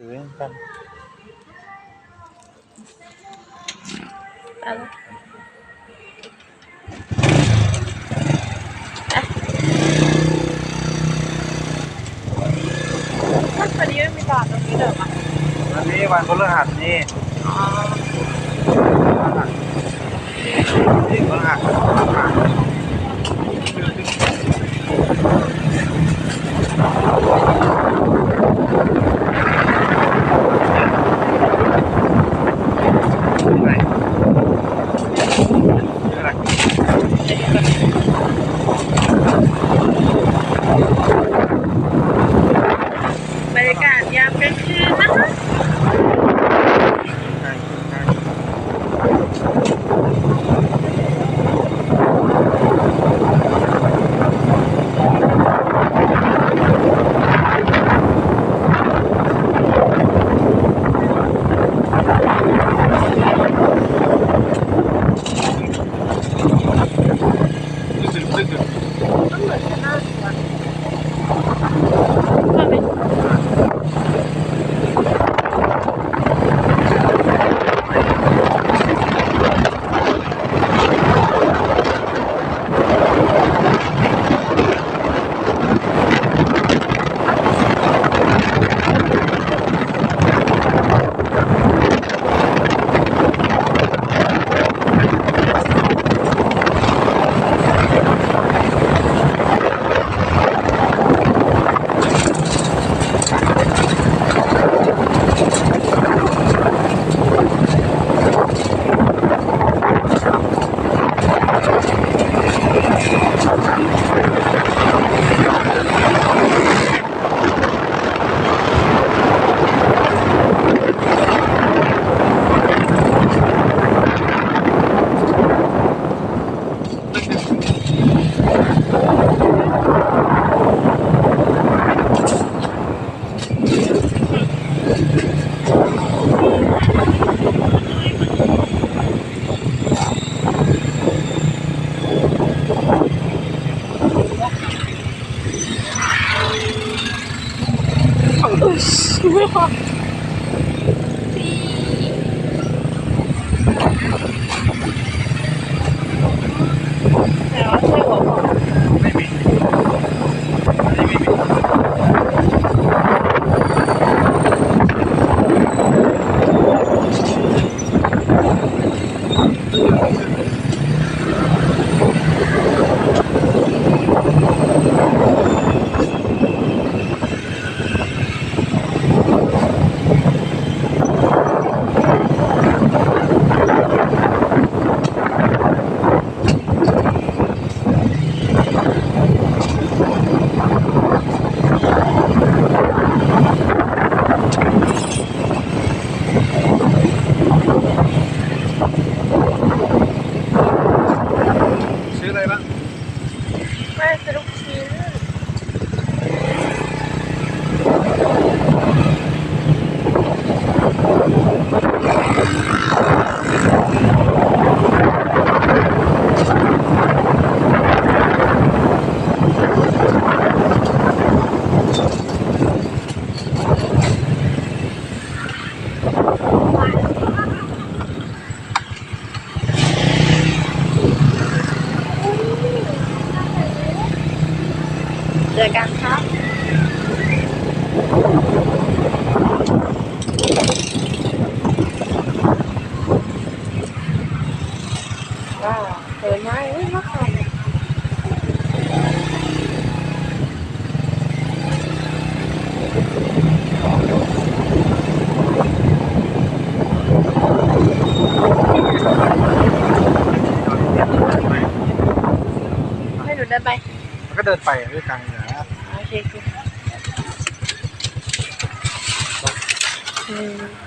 ถือกันไปวันนี้ไม่มีตลาดตรงนี้เดิมอะวันนี้วันพฤหัสนี่พฤหัสพฤหัส Pangos. เจอกันครับ うん。